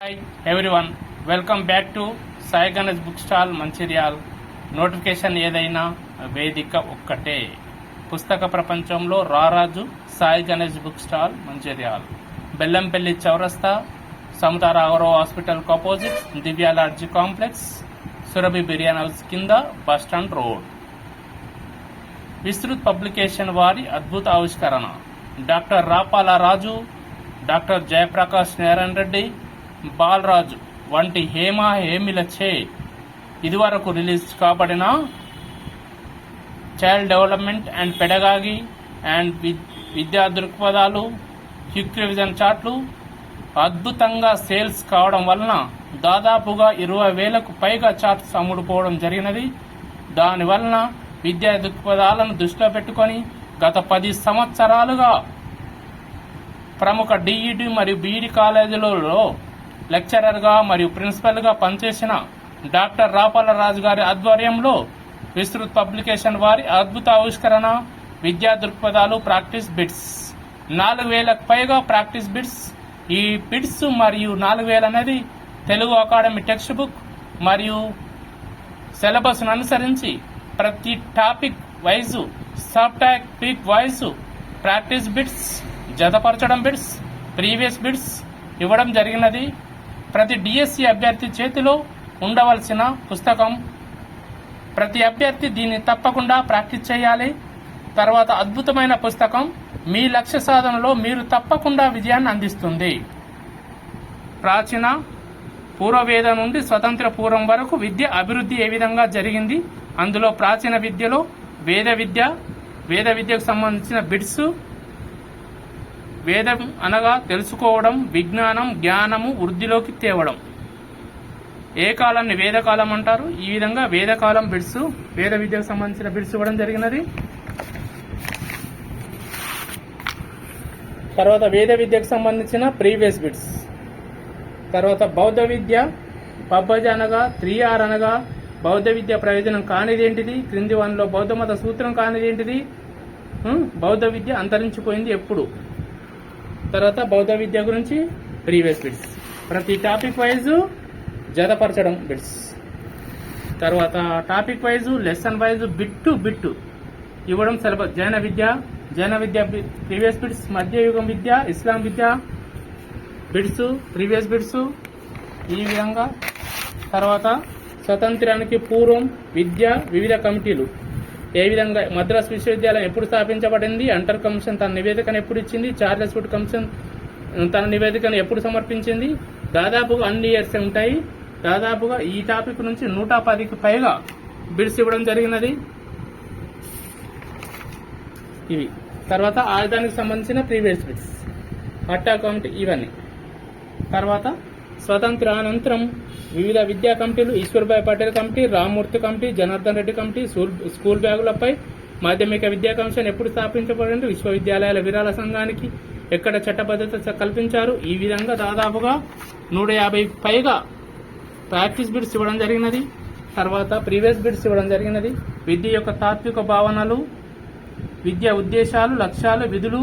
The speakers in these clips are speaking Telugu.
Hi everyone welcome back to Sai Ganesh book stall Mancherial notification ఏదైనా వేదిక ఒక్కటే. పుస్తక ప్రపంచంలో రారాజు సాయి గణేష్ బుక్ స్టాల్ మంచిర్యాల్ బెల్లంపల్లి చౌరస్తా సమతారాగరావు hospital opposite Divya complex Surabhi biryani house కింద bus stand road. Vistrut publication వారి అద్భుత ఆవిష్కరణ. డాక్టర్ రాపాల రాజు డాక్టర్ జయప్రకాష్ నారాయణ రెడ్డి బాలరాజు వంటి హేమ హేమిలచే ఇదివరకు release కాబడిన child development and pedagogy and వి- విద్యా దృక్పథాలు క్విక్ రివిజన్ చార్ట్లు అద్భుతంగా సేల్స్ కావడం వలన దాదాపుగా ఇరవై వేలకు పైగా చార్ట్స్ అమ్ముడుపోవడం జరిగినది. దానివలన విద్యా దృక్పథాలను దృష్టిలో పెట్టుకొని గత పది సంవత్సరాలుగా ప్రముఖ డిఈడి మరియు బీఈడి కాలేజీలలో లెక్చరర్గా మరియు ప్రిన్సిపల్గా పనిచేసిన డాక్టర్ రాపాల రాజు గారి ఆధ్వర్యంలో విస్తృత్ పబ్లికేషన్ వారి అద్భుత ఆవిష్కరణ విద్యా దృక్పథాలు ప్రాక్టీస్ బిట్స్. నాలుగు వేలకు పైగా ప్రాక్టీస్ బిట్స్. ఈ బిట్స్ మరియు నాలుగు వేలు అనేది తెలుగు అకాడమీ టెక్స్ట్ బుక్ మరియు సిలబస్ను అనుసరించి ప్రతి topic wise sub topic wise practice bits జతపరచడం bits previous bits ఇవ్వడం జరిగినది. ప్రతి డిఎస్సి అభ్యర్థి చేతిలో ఉండవలసిన పుస్తకం. ప్రతి అభ్యర్థి దీన్ని తప్పకుండా ప్రాక్టీస్ చేయాలి. తర్వాత అద్భుతమైన పుస్తకం మీ లక్ష్య సాధనలో మీరు తప్పకుండా విజయాన్ని అందిస్తుంది. ప్రాచీన పూర్వవేద నుండి స్వతంత్ర పూర్వం వరకు విద్య అభివృద్ధి ఏ విధంగా జరిగింది? అందులో ప్రాచీన విద్యలో వేద విద్య వేద విద్యకు సంబంధించిన బిడ్స్ వేదం అనగా తెలుసుకోవడం విజ్ఞానం జ్ఞానము వృద్ధిలోకి తేవడం. ఏ కాలాన్ని వేదకాలం అంటారు? ఈ విధంగా వేదకాలం బిడ్స్ వేద విద్యకు సంబంధించిన బిడ్స్ ఇవ్వడం జరిగినది. తర్వాత వేద విద్యకు సంబంధించిన ప్రీవియస్ బిడ్స్. తర్వాత బౌద్ధ విద్య పబ్బజ అనగా త్రీ ఆర్ అనగా బౌద్ధ విద్య ప్రయోజనం కానిది ఏంటిది క్రింది వన్లో బౌద్ధ మత సూత్రం కానిది ఏంటిది బౌద్ధ విద్య అంతరించిపోయింది ఎప్పుడు? తర్వాత బౌద్ధ విద్య గురించి ప్రీవియస్ బిట్స్. ప్రతి టాపిక్ వైజ్ జతపరచడం బిట్స్. తర్వాత topic wise lesson wise bit bit ఇవ్వడం సిలబస్ జైన విద్య జైన విద్య ప్రీవియస్ బిట్స్ మధ్యయుగం విద్య ఇస్లాం విద్య బిడ్స్ ప్రీవియస్ బిడ్స్ ఈ విధంగా. తర్వాత స్వతంత్రానికి పూర్వం విద్య వివిధ కమిటీలు. ఏ విధంగా మద్రాస్ విశ్వవిద్యాలయం ఎప్పుడు స్థాపించబడింది? అంటర్ కమిషన్ తన నివేదికను ఎప్పుడు ఇచ్చింది? చార్లెస్ వుడ్ కమిషన్ తన నివేదికను ఎప్పుడు సమర్పించింది? దాదాపుగా అన్ని ఇయర్స్ ఉంటాయి. దాదాపుగా ఈ టాపిక్ నుంచి నూట పదికి పైగా బిడ్స్ ఇవ్వడం జరిగినది. ఇవి. తర్వాత ఆయుధానికి సంబంధించిన ప్రీవియస్ బిడ్స్ అట్టా కౌంట్ ఇవన్నీ. తర్వాత స్వతంత్రానంతరం వివిధ విద్యా కమిటీలు Ishwarbhai Patel committee Rammurthy committee Janardhan Reddy committee school school బ్యాగులపై మాధ్యమిక విద్యా కమిషన్ ఎప్పుడు స్థాపించబడింది విశ్వవిద్యాలయాల విరాళ సంఘానికి ఎక్కడ చట్టబద్ధత కల్పించారు? ఈ విధంగా దాదాపుగా నూట యాభై పైగా ప్రాక్టీస్ బిడ్స్ ఇవ్వడం జరిగినది. తర్వాత ప్రీవియస్ బిడ్స్ ఇవ్వడం జరిగినది. విద్య యొక్క తాత్విక భావనలు విద్యా ఉద్దేశాలు లక్ష్యాలు విధులు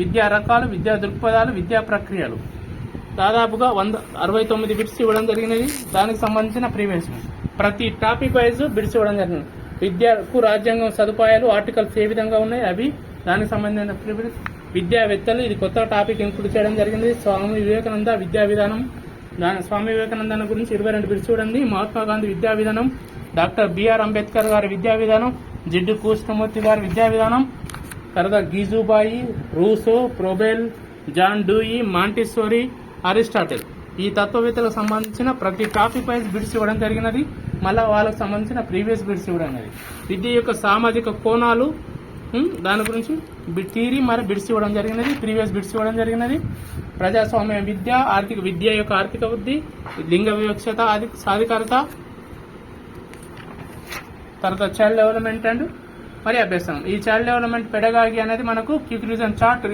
విద్యా రకాలు విద్యా దృక్పథాలు విద్యా ప్రక్రియలు. దాదాపుగా వంద అరవై తొమ్మిది బిట్స్ ఇవ్వడం జరిగినది. దానికి సంబంధించిన ప్రీవియస్ ప్రతి టాపిక్ వైజ్ బిట్స్ ఇవ్వడం జరిగింది. విద్యకు రాజ్యాంగం సదుపాయాలు ఆర్టికల్స్ ఏ విధంగా ఉన్నాయి అవి దానికి సంబంధించిన ప్రీవియస్. విద్యావేత్తలు ఇది కొత్త టాపిక్ ఇంక్లూడ్ చేయడం జరిగింది. స్వామి వివేకానంద విద్యా విధానం దాని స్వామి వివేకానంద గురించి ఇరవై రెండు బిట్స్ చూడండి. మహాత్మా గాంధీ విద్యా విధానం డాక్టర్ బిఆర్ అంబేద్కర్ గారి విద్యా విధానం జిడ్డు కృష్ణమూర్తి గారి విద్యా విధానం తర్వాత గీజుబాయి Rousseau Froebel John Dewey Montessori Aristotle. ఈ తత్వవేత్తలకు సంబంధించిన ప్రతి టాపిక్ వైజ్ బిడ్స్ ఇవ్వడం జరిగినది. మళ్ళీ వాళ్ళకు సంబంధించిన ప్రీవియస్ బిడ్స్ ఇవ్వడం అనేది. విద్య యొక్క సామాజిక కోణాలు దాని గురించి తీరి థీరీ మరి బిడ్స్ ఇవ్వడం జరిగినది ప్రీవియస్ బిడ్స్ ఇవ్వడం జరిగినది. ప్రజాస్వామ్య విద్య ఆర్థిక విద్య యొక్క ఆర్థిక వృద్ధి లింగ వివక్షత ఆది సాధికారత తర్వాత చైల్డ్ డెవలప్మెంట్ అండ్ మరి అభ్యసనం ఈ చైల్డ్ డెవలప్మెంట్ పెడగాగి అనేది మనకు క్విక్ చార్ట్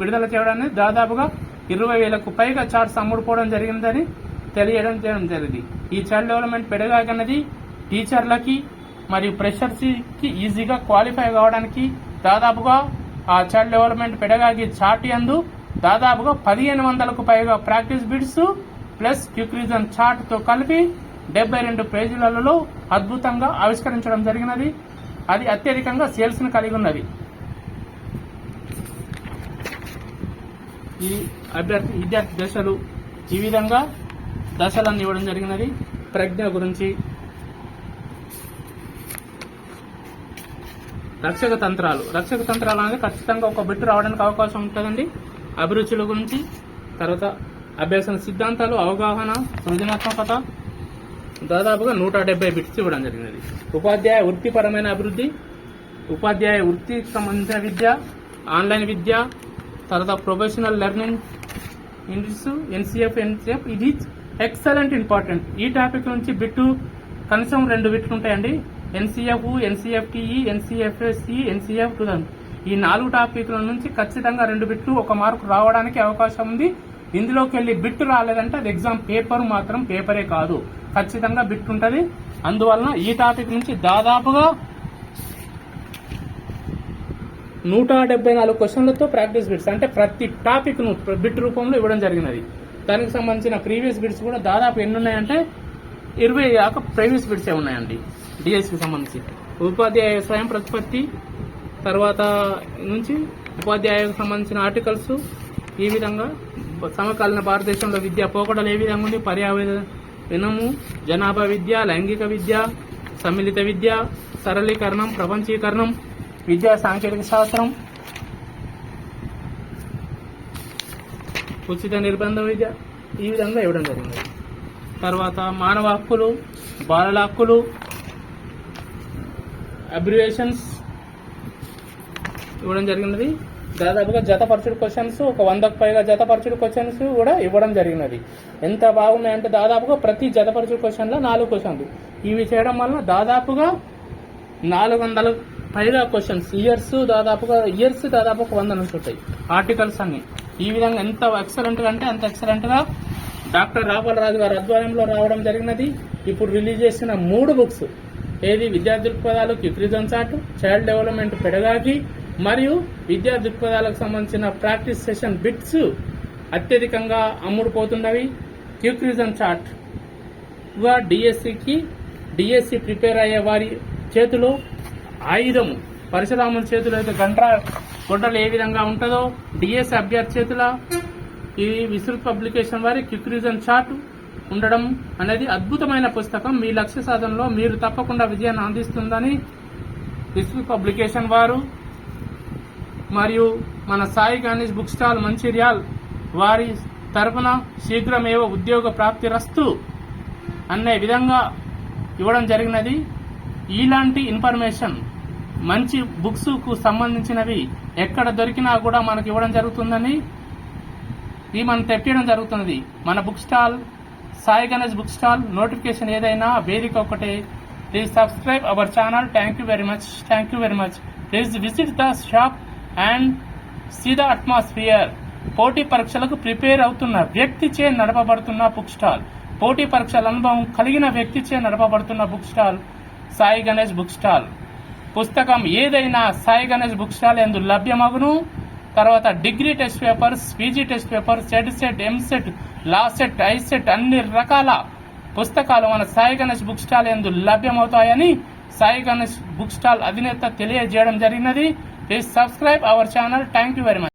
విడుదల చేయడం అనేది దాదాపుగా ఇరవై వేలకు పైగా చార్ట్స్ అమ్ముడుపోవడం జరిగిందని తెలియడం చేయడం జరిగింది. ఈ చైల్డ్ డెవలప్మెంట్ పెడగాగి అనేది టీచర్లకి మరియు ప్రెషర్స్కి ఈజీగా క్వాలిఫై కావడానికి దాదాపుగా ఆ చైల్డ్ డెవలప్మెంట్ పెడగాకి చార్ట్ యందు దాదాపుగా పదిహేను వందలకు పైగా practice bits plus quick reason కలిపి డెబ్బై రెండు పేజీలలో అద్భుతంగా ఆవిష్కరించడం జరిగినది. అది అత్యధికంగా సేల్స్ను కలిగి ఉన్నది. ఈ అభ్యర్థి విద్యార్థి దశలు ఈ విధంగా దశలను ఇవ్వడం జరిగినది. ప్రజ్ఞ గురించి రక్షక తంత్రాలు. రక్షక తంత్రాలు అనేది ఖచ్చితంగా ఒక బిట్టు రావడానికి అవకాశం ఉంటుందండి. అభిరుచుల గురించి తర్వాత అభ్యాసన సిద్ధాంతాలు అవగాహన సృజనాత్మకత దాదాపుగా నూట డెబ్బై బిట్స్ ఇవ్వడం జరిగినది. ఉపాధ్యాయ వృత్తిపరమైన అభివృద్ధి ఉపాధ్యాయ వృత్తికి సంబంధించిన విద్య ఆన్లైన్ విద్య తర్వాత professional learning English NCF NCF ఇది ఎక్సలెంట్ ఇంపార్టెంట్. ఈ టాపిక్ నుంచి బిట్టు కనీసం రెండు బిట్లు ఉంటాయండి. NCF NCFTE NCFSC NCF two ఈ నాలుగు టాపిక్ల నుంచి ఖచ్చితంగా రెండు బిట్లు ఒక మార్కు రావడానికి అవకాశం ఉంది. ఇందులోకి వెళ్ళి బిట్ రాలేదంటే అది ఎగ్జామ్ పేపర్ మాత్రం పేపరే కాదు. ఖచ్చితంగా బిట్ ఉంటుంది. అందువలన ఈ టాపిక్ నుంచి దాదాపుగా నూట డెబ్బై నాలుగు క్వశ్చన్లతో ప్రాక్టీస్ బిట్స్ అంటే ప్రతి టాపిక్ను బిట్ రూపంలో ఇవ్వడం జరిగినది. దానికి సంబంధించిన ప్రీవియస్ బిట్స్ కూడా దాదాపు ఎన్ని ఉన్నాయంటే ఇరవై దాకా ప్రీవియస్ బిట్సే ఉన్నాయండి డిఎస్కి సంబంధించి. ఉపాధ్యాయ స్వయం ప్రతిపత్తి తర్వాత నుంచి ఉపాధ్యాయులకు సంబంధించిన ఆర్టికల్స్ ఈ విధంగా సమకాలీన భారతదేశంలో విద్య పోకడలు ఏ విధంగా ఉంది? పర్యావరణము జనాభా విద్య లైంగిక విద్య సమ్మిళిత విద్య సరళీకరణం ప్రపంచీకరణం విద్యా సాంకేతిక శాస్త్రం. ఉచిత నిర్బంధ విద్య. ఈ విధంగా ఇవ్వడం జరిగింది. తర్వాత మానవ హక్కులు బాలల హక్కులు అబ్రివేషన్స్ ఇవ్వడం జరిగినది. దాదాపుగా జతపరచుడు క్వశ్చన్స్ ఒక వందకు పైగా జతపరచుడు క్వశ్చన్స్ కూడా ఇవ్వడం జరిగినది. ఎంత బాగున్నాయంటే దాదాపుగా ప్రతి జతపరచుడు క్వశ్చన్లో నాలుగు క్వశ్చన్లు ఇవి చేయడం వల్ల దాదాపుగా నాలుగు వందల పైగా క్వశ్చన్స్ ఇయర్స్ దాదాపుగా ఇయర్స్ దాదాపు ఒక వంద నుంచి ఉంటాయి. ఆర్టికల్స్ అన్ని. ఈ విధంగా ఎంత ఎక్సలెంట్గా అంటే అంత ఎక్సలెంట్గా డాక్టర్ రాఘవరాజు గారి ఆధ్వర్యంలో రావడం జరిగినది. ఇప్పుడు రిలీజ్ చేసిన మూడు బుక్స్ ఏది? విద్యా దృక్పథాలు quick reason chart child development pedagogy మరియు విద్యా దృక్పథాలకు సంబంధించిన ప్రాక్టీస్ సెషన్ బిట్స్ అత్యధికంగా అమ్ముడుపోతున్నవి. క్యూక్రిజన్ చార్ట్ డిఎస్సికి డిఎస్సి ప్రిపేర్ అయ్యే వారి చేతిలో ఆయుధము. పరశురాముల చేతిలో అయితే గంట గొడ్డలు ఏ విధంగా ఉంటుందో డిఎస్ అభ్యర్థి చేతుల ఈ విస్తృత్ పబ్లికేషన్ వారి క్విక్ రీజన్ చార్ట్ ఉండడం అనేది అద్భుతమైన పుస్తకం. మీ లక్ష్య సాధనలో మీరు తప్పకుండా విజయాన్ని అందిస్తుందని విశ్రుత్ పబ్లికేషన్ వారు మరియు మన సాయి గణేష్ బుక్ స్టాల్ మంచిర్యాల్ వారి తరపున శీఘ్రమేవ ఉద్యోగ ప్రాప్తి రస్తు అనే విధంగా ఇవ్వడం జరిగినది. ఇలాంటి ఇన్ఫర్మేషన్ మంచి బుక్స్కు సంబంధించినవి ఎక్కడ దొరికినా కూడా మనకి ఇవ్వడం జరుగుతుందని ఇది మనం తెప్పించడం జరుగుతున్నది. మన book stall Sai Ganesh book stall notification ఏదైనా వేదిక ఒకటే. Please subscribe our channel thank you very much thank you very much please visit the shop and see the atmosphere పోటీ పరీక్షలకు ప్రిపేర్ అవుతున్న వ్యక్తిచే నడపబడుతున్న బుక్ స్టాల్ పోటీ పరీక్షల అనుభవం కలిగిన వ్యక్తిచే నడపబడుతున్న book stall Sai Ganesh book stall. పుస్తకం ఏదైనా సాయి గణేష్ బుక్ స్టాల్ ఎందు లభ్యమగును. తర్వాత degree test papers PG test paper set set EAMCET law set I set అన్ని రకాల పుస్తకాలు మన సాయి గణేష్ బుక్ స్టాల్ ఎందు లభ్యమవుతాయని సాయి గణేష్ బుక్ స్టాల్ అధినేత తెలియజేయడం జరిగినది. Please subscribe our channel. Thank you very much.